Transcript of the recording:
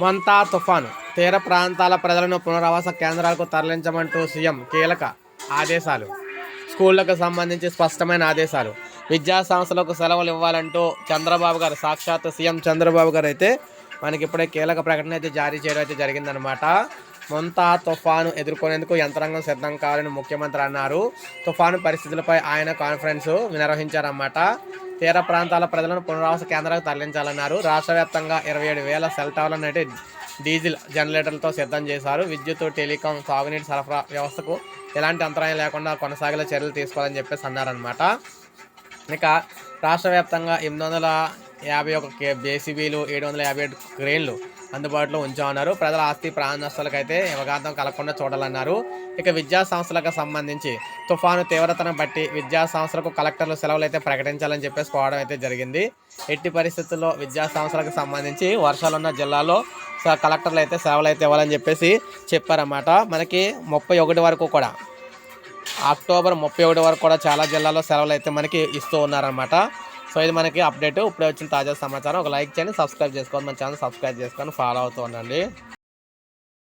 మొంతా తుఫాను. తీర ప్రాంతాల ప్రజలను పునరావాస కేంద్రాలకు తరలించమంటూ సీఎం కీలక ఆదేశాలు. స్కూళ్ళకు సంబంధించి స్పష్టమైన ఆదేశాలు. విద్యా సంస్థలకు సెలవులు ఇవ్వాలంటూ చంద్రబాబు గారు సాక్షాత్ సీఎం చంద్రబాబు గారు అయితే మనకి ఇప్పుడే కీలక ప్రకటన అయితే జారీ చేయడం అయితే జరిగిందనమాట మొంతా తుఫాను ఎదుర్కొనేందుకు యంత్రాంగం సిద్ధం కావాలని ముఖ్యమంత్రి అన్నారు. తుఫాను పరిస్థితులపై ఆయన కాన్ఫరెన్స్ నిర్వహించారన్నమాట. తీర ప్రాంతాల ప్రజలను పునరావాస కేంద్రాలకు తరలించాలన్నారు. రాష్ట్ర వ్యాప్తంగా ఇరవై ఏడు వేల సెల్ టవర్లను అయితే డీజిల్ జనరేటర్లతో సిద్ధం చేశారు. విద్యుత్ టెలికాం సాగునీటి సరఫరా వ్యవస్థకు ఎలాంటి అంతరాయం లేకుండా కొనసాగేలా చర్యలు తీసుకోవాలని చెప్పేసి అన్నారనమాట ఇక రాష్ట్ర వ్యాప్తంగా ఎనిమిది వందల యాభై ఒక కే జేసీబీలు ఏడు వందల యాభై ఏడు క్రేన్లు అందుబాటులో ఉంచామన్నారు ప్రజల ఆస్తి ప్రాణ నష్టాలకైతే అవగాహన కలగకుండా చూడాలన్నారు. ఇక విద్యా సంస్థలకు సంబంధించి తుఫాను తీవ్రతను బట్టి విద్యా సంస్థలకు కలెక్టర్లు సెలవులు అయితే ప్రకటించాలని చెప్పేసి కోవడం అయితే జరిగింది. ఎట్టి పరిస్థితుల్లో విద్యా సంస్థలకు సంబంధించి వర్షాలు ఉన్న జిల్లాలో స- కలెక్టర్లు అయితే సెలవులు అయితే ఇవ్వాలని చెప్పేసి చెప్పారన్నమాట. మనకి ముప్పై ఒకటి వరకు కూడా అక్టోబర్ ముప్పై ఒకటి వరకు కూడా చాలా జిల్లాల్లో సెలవులు అయితే మనకి ఇస్తూ ఉన్నారన్నమాట. సో ఇది మనకి అప్డేట్. ఇప్పుడే వచ్చిన తాజా సమాచారం. ఒక లైక్ చేయండి సబ్స్క్రైబ్ చేసుకోండి. మన ఛానల్ సబ్స్క్రైబ్ చేసుకొని ఫాలో అవుతూ ఉండండి.